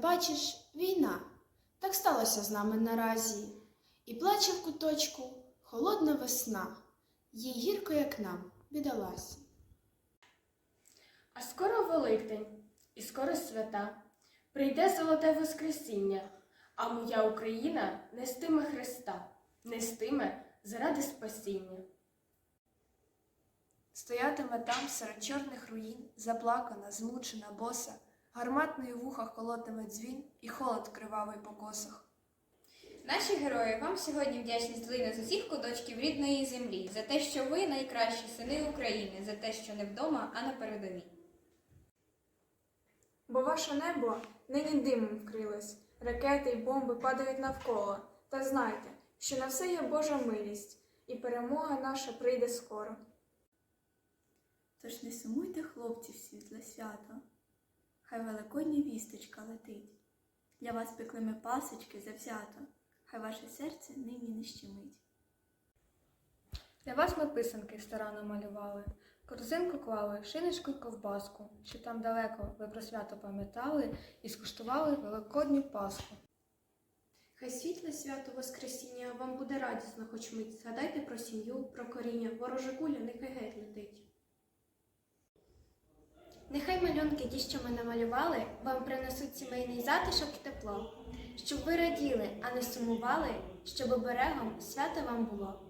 бачиш, війна. Так сталося з нами наразі. І плаче в куточку холодна весна. Їй гірко, як нам, бідоласі. А скоро Великдень, і скоро свята. Прийде золоте Воскресіння, а моя Україна нестиме Христа, нестиме заради спасіння. Стоятиме там серед чорних руїн, заплакана, змучена, боса, гарматний у вухах колотиме дзвін і холод кривавий по косах. Наші герої вам сьогодні вдячність злине з усіх куточків рідної землі за те, що ви найкращі сини України, за те, що не вдома, а на передовій. Бо ваше небо нині димом вкрилось, ракети й бомби падають навколо. Та знайте, що на все є Божа милість, і перемога наша прийде скоро. Тож не сумуйте, хлопці, світле свято, хай великодня вісточка летить. Для вас пекли ми пасочки завзято, хай ваше серце нині не щемить. Для вас ми писанки старанно малювали, корзинку клали, шиночку й ковбаску, що там далеко ви про свято пам'ятали і скуштували великодню пасху. Хай світле свято Воскресіння вам буде радісно, хоч мить. Згадайте про сім'ю, про коріння, ворожа куля нехай геть летить. Малюнки, ті, що ми намалювали, вам принесуть сімейний затишок і тепло, щоб ви раділи, а не сумували, щоб оберегом свято вам було.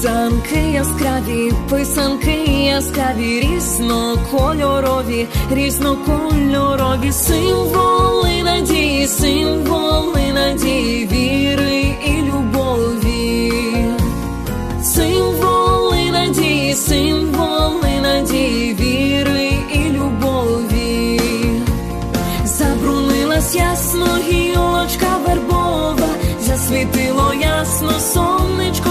Писанки яскраві, писанки яскраві, різнокольорові, різнокольорові, символи надії, символи надії, віри і любові. Символи надії, символи надії, віри і любові. Забрунилась ясно гілочка вербова, засвітило ясно сонечко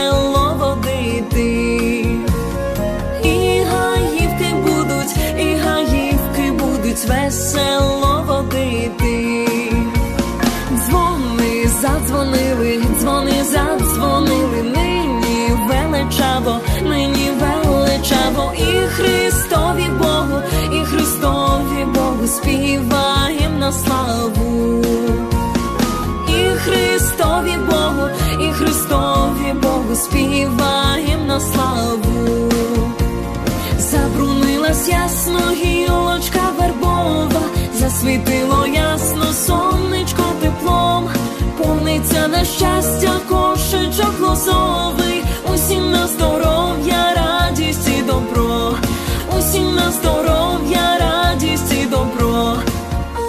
весело водити. Дзвони задзвонили, дзвони задзвонили, нині величаво, нині величаво, і Христові Богу, і Христові Богу співаєм на славу. І Христові Богу, і Христові Богу співаєм на славу. Забрунилась ясно гілочка засвітило ясно сонечко теплом, повниться на щастя кошечок лозовий.